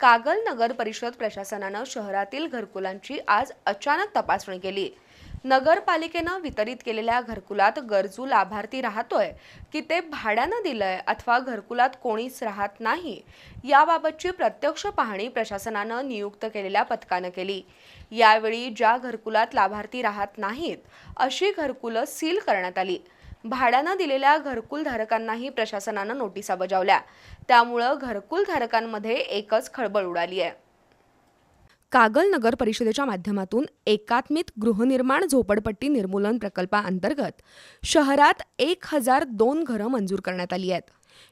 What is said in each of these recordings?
कागल नगर परिषद प्रशासनानं शहरातील घरकुलांची आज अचानक तपासणी केली. नगरपालिकेनं वितरित केलेल्या घरकुलात गरजू लाभार्थी राहतोय की ते भाड्यानं दिलंय अथवा घरकुलात कोणीच राहत नाही याबाबतची प्रत्यक्ष पाहणी प्रशासनानं नियुक्त केलेल्या पथकानं केली. यावेळी ज्या घरकुलात लाभार्थी राहत नाहीत अशी घरकुलं सील करण्यात आली. भाड्यानं दिलेल्या घरकुल धारकांनाही प्रशासनानं नोटिसा बजावल्या. त्यामुळं घरकुल धारकांमध्ये एकच खळबळ उडाली आहे. कागल नगर परिषदेच्या माध्यमातून एकात्मिक गृहनिर्माण झोपडपट्टी निर्मूलन प्रकल्पाअंतर्गत शहरात एक हजार दोन घरं मंजूर करण्यात आली आहेत.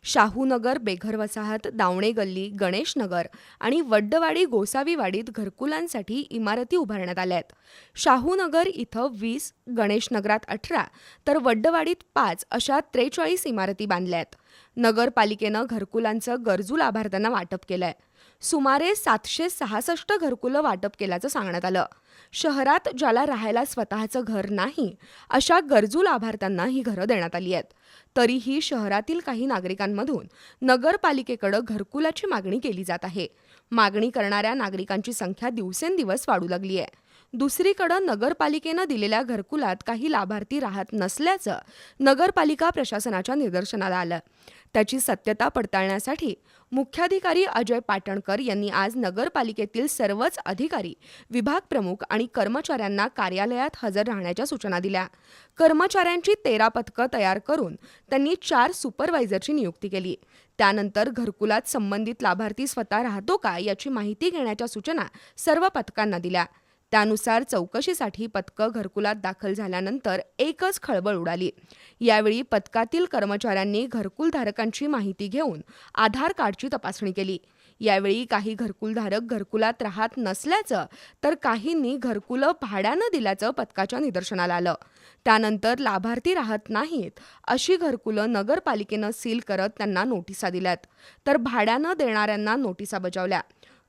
शाहूनगर बेघर वसाहत दावणे गल्ली गणेश नगर आणि वड्डवाडी गोसावीवाडीत घरकुलांसाठी इमारती उभारण्यात आल्या आहेत. शाहूनगर इथं वीस गणेश नगरात अठरा तर वड्डवाडीत पाच अशा त्रेचाळीस इमारती बांधल्या आहेत. नगरपालिकेनं घरकुलांचं गरजू लाभार्थ्यांना वाटप केलं आहे सुमारे सातशे सहासष्ट घरकुलं वाटप केल्याचं सांगण्यात आलं. शहरात ज्याला राहायला स्वतःचं घर नाही अशा गरजू लाभार्थ्यांना ही घरं देण्यात आली आहेत. तरीही शहरातील काही नागरिकांमधून नगरपालिकेकडं घरकुलाची मागणी केली जात आहे. मागणी करणाऱ्या नागरिकांची संख्या दिवसेंदिवस वाढू लागली आहे दुसरीकडं नगरपालिकेनं दिलेल्या घरकुलात काही लाभार्थी राहत नसल्याचं नगरपालिका प्रशासनाच्या निदर्शनाला आलं. त्याची सत्यता पडताळण्यासाठी मुख्याधिकारी अजय पाटणकर यांनी आज नगरपालिकेतील सर्वच अधिकारी विभाग प्रमुख आणि कर्मचाऱ्यांना कार्यालयात हजर राहण्याच्या सूचना दिल्या. कर्मचाऱ्यांची तेरा पथकं तयार करून त्यांनी चार सुपरवायझरची नियुक्ती केली. त्यानंतर घरकुलात संबंधित लाभार्थी स्वतः राहतो का याची माहिती घेण्याच्या सूचना सर्व पथकांना दिल्या. त्यानुसार चौकशीसाठी पथकं घरकुलात दाखल झाल्यानंतर एकच खळबळ उडाली. यावेळी पथकातील कर्मचाऱ्यांनी घरकुलधारकांची माहिती घेऊन आधार कार्डची तपासणी केली. यावेळी काही घरकुलधारक घरकुलात राहत नसल्याचं तर काहींनी घरकुलं भाड्यानं दिल्याचं पथकाच्या निदर्शनाला आलं. त्यानंतर लाभार्थी राहत नाहीत अशी घरकुलं नगरपालिकेनं सील करत त्यांना नोटिसा दिल्यात. तर भाड्यानं देणाऱ्यांना नोटिसा बजावल्या.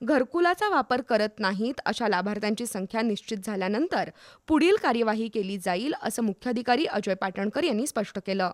घरकुलाचा वापर करत नाहीत अशा लाभार्थ्यांची संख्या निश्चित झाल्यानंतर पुढील कार्यवाही केली जाईल असं मुख्याधिकारी अजय पाटणकर यांनी स्पष्ट केलं.